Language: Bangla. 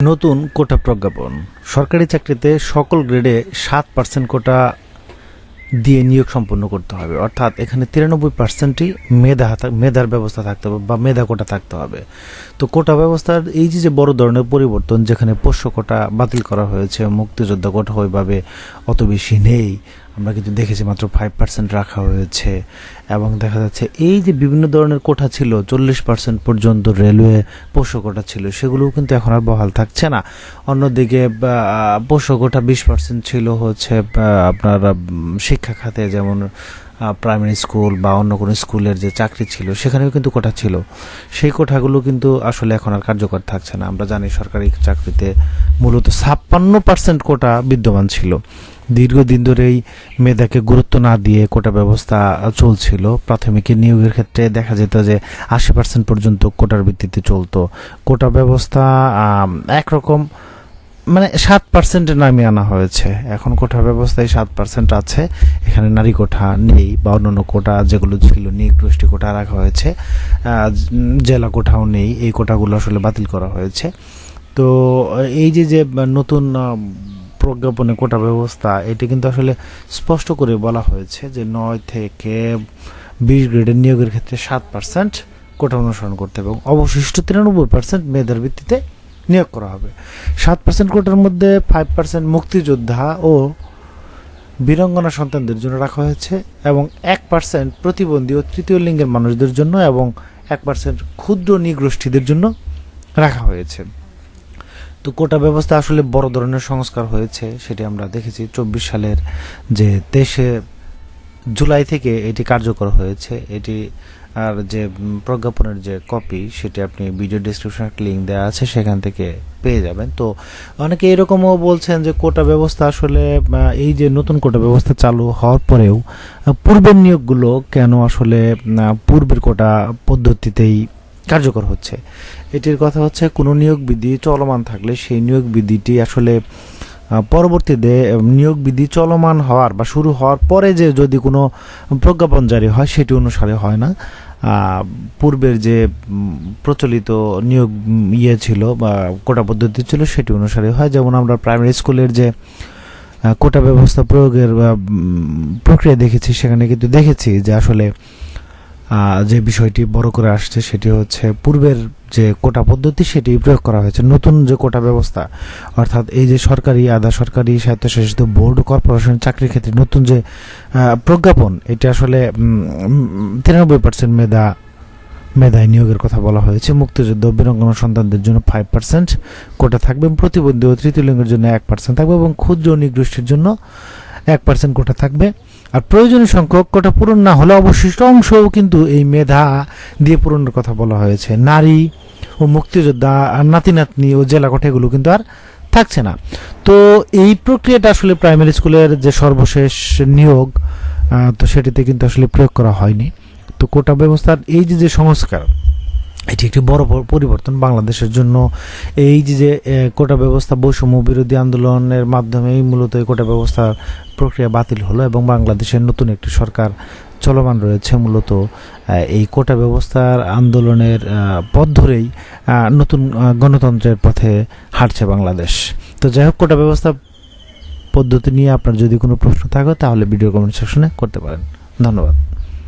নতুন কোটা প্রজ্ঞাপন। সরকারি চাকরিতে সকল গ্রেডে সাত পার্সেন্ট কোটা দিয়ে নিয়োগ সম্পন্ন করতে হবে। অর্থাৎ এখানে তিরানব্বই পার্সেন্টই মেধা মেধার ব্যবস্থা থাকতে হবে বা মেধা কোটা থাকতে হবে। তো কোটা ব্যবস্থার এই যে যে বড় ধরনের পরিবর্তন যেখানে পোষ্য কোটা বাতিল করা হয়েছে, মুক্তিযোদ্ধা কোটা ওইভাবে অত বেশি নেই আমরা কিন্তু দেখেছি মাত্র ফাইভ পার্সেন্ট রাখা হয়েছে এবং দেখা যাচ্ছে এই যে বিভিন্ন ধরনের কোঠা ছিল, চল্লিশ পার্সেন্ট পর্যন্ত রেলওয়ে পোষ্য কোটা ছিল, সেগুলোও কিন্তু এখন আর বহাল থাকছে না। অন্যদিকে পোষ্য কোটা বিশ পার্সেন্ট ছিল হচ্ছে আপনার শিক্ষা খাতে যেমন প্রাইমারি স্কুল বা অন্য কোনো স্কুলের যে চাকরি ছিল, সেখানেও কিন্তু কোটা ছিল। সেই কোঠাগুলো কিন্তু আসলে এখন আর কার্যকর থাকছে না। আমরা জানি সরকারি চাকরিতে মূলত ছাপ্পান্ন পার্সেন্ট কোটা বিদ্যমান ছিল। দীর্ঘদিন ধরেই মেধাকে গুরুত্ব না দিয়ে কোটা ব্যবস্থা চলছিল। প্রাথমিক নিয়োগের ক্ষেত্রে দেখা যেত যে আশি পার্সেন্ট পর্যন্ত কোটার ভিত্তিতে চলতো। কোটা ব্যবস্থা একরকম মানে সাত পার্সেন্টে নামিয়ে আনা হয়েছে। এখন কোটা ব্যবস্থায় সাত পার্সেন্ট আছে। এখানে নারী কোঠা নেই বা অন্যান্য কোটা যেগুলো ছিল, নিয়োগ গোষ্ঠী কোটা রাখা হয়েছে। জেলা কোঠাও নেই। এই কোটাগুলো আসলে বাতিল করা হয়েছে। তো এই যে যে নতুন প্রজ্ঞাপনে কোটা ব্যবস্থা, এটি কিন্তু আসলে স্পষ্ট করে বলা হয়েছে যে নয় থেকে বিশ গ্রেডের নিয়োগের ক্ষেত্রে সাত পার্সেন্ট কোটা অনুসরণ করতে হবে এবং অবশিষ্ট তিরানব্বই পার্সেন্ট মেয়েদের ভিত্তিতে নিয়োগ করা হবে। সাত পার্সেন্ট কোটার মধ্যে ফাইভ পার্সেন্ট মুক্তিযোদ্ধা ও বীরাঙ্গনা সন্তানদের জন্য রাখা হয়েছে এবং এক পার্সেন্ট প্রতিবন্ধী ও তৃতীয় লিঙ্গের মানুষদের জন্য এবং এক পার্সেন্ট ক্ষুদ্র নিগোষ্ঠীদের জন্য রাখা হয়েছে। তো কোটা ব্যবস্থা আসলে বড় ধরনের সংস্কার হয়েছে, সেটি আমরা দেখেছি। চব্বিশ সালের যে তেইশে জুলাই থেকে এটি কার্যকর হয়েছে। এটি, আর যে প্রজ্ঞাপনের যে কপি, সেটি আপনি ভিডিও ডিসক্রিপশনে লিঙ্ক দেওয়া আছে, সেখান থেকে পেয়ে যাবেন। তো অনেকে এরকমও বলছেন যে কোটা ব্যবস্থা আসলে এই যে নতুন কোটা ব্যবস্থা চালু হওয়ার পরেও পূর্বের নিয়োগগুলো কেন আসলে পূর্বের কোটা পদ্ধতিতেই কার্যকর হচ্ছে। এটির কথা হচ্ছে, কোনো নিয়োগ বিধি চলমান থাকলে সেই নিয়োগ বিধিটি আসলে পরবর্তীতে নিয়োগ বিধি চলমান হওয়ার বা শুরু হওয়ার পরে যে যদি কোনো প্রজ্ঞাপন জারি হয়, সেটি অনুসারে হয় না। পূর্বের যে প্রচলিত নিয়োগ ইয়ে ছিল বা কোটা পদ্ধতি ছিল, সেটি অনুসারে হয়। যেমন আমরা প্রাইমারি স্কুলের যে কোটা ব্যবস্থা প্রয়োগের প্রক্রিয়া দেখেছি, সেখানে কিন্তু দেখেছি যে আসলে যে বিষয়টি বড় করে আসছে সেটি হচ্ছে পূর্বের যে কোটা পদ্ধতি সেটি প্রয়োগ করা হয়েছে। নতুন যে কোটা ব্যবস্থা, অর্থাৎ এই যে সরকারি, আধা সরকারি স্বায়ত্তশাসিত বোর্ড, কর্পোরেশন, চাকরির ক্ষেত্রে নতুন যে প্রজ্ঞাপন, এটা আসলে তিরানব্বই পার্সেন্ট মেধা, মেধায় নিয়োগের কথা বলা হয়েছে। মুক্তিযুদ্ধ, বীরাঙ্গনা সন্তানদের জন্য ফাইভ পার্সেন্ট কোটা থাকবে প্রতিবন্ধী ও তৃতীয় লিঙ্গের জন্য এক পার্সেন্ট থাকবে এবং ক্ষুদ্র নিগোষ্ঠীর জন্য এক পার্সেন্ট কোটা থাকবে। আর প্রয়োজনীয় সংখ্যক কোটা পূরণ না হলে অবশিষ্ট অংশও কিন্তু এই মেধা দিয়ে পূরণের কথা বলা হয়েছে। নারী ও মুক্তিযোদ্ধা আর নাতি নাতনি ও জেলা কোঠা এগুলো কিন্তু আর থাকছে না। তো এই প্রক্রিয়াটা আসলে প্রাইমারি স্কুলের যে সর্বশেষ নিয়োগ তো সেটিতে কিন্তু আসলে প্রয়োগ করা হয়নি। তো কোটা ব্যবস্থার এই যে যে সংস্কার এটি একটি বড় পরিবর্তন বাংলাদেশের জন্য। এই যে কোটা ব্যবস্থা বৈষম্য বিরোধী আন্দোলনের মাধ্যমেই মূলত এই কোটা ব্যবস্থার প্রক্রিয়া বাতিল হলো এবং বাংলাদেশের নতুন একটি সরকার চলমান রয়েছে মূলত। এই কোটা ব্যবস্থার আন্দোলনের পথ ধরেই নতুন গণতন্ত্রের পথে হাঁটছে বাংলাদেশ। তো যাই হোক, কোটা ব্যবস্থা পদ্ধতি নিয়ে আপনার যদি কোনো প্রশ্ন থাকে, তাহলে ভিডিও কমেন্ট সেকশনে করতে পারেন। ধন্যবাদ।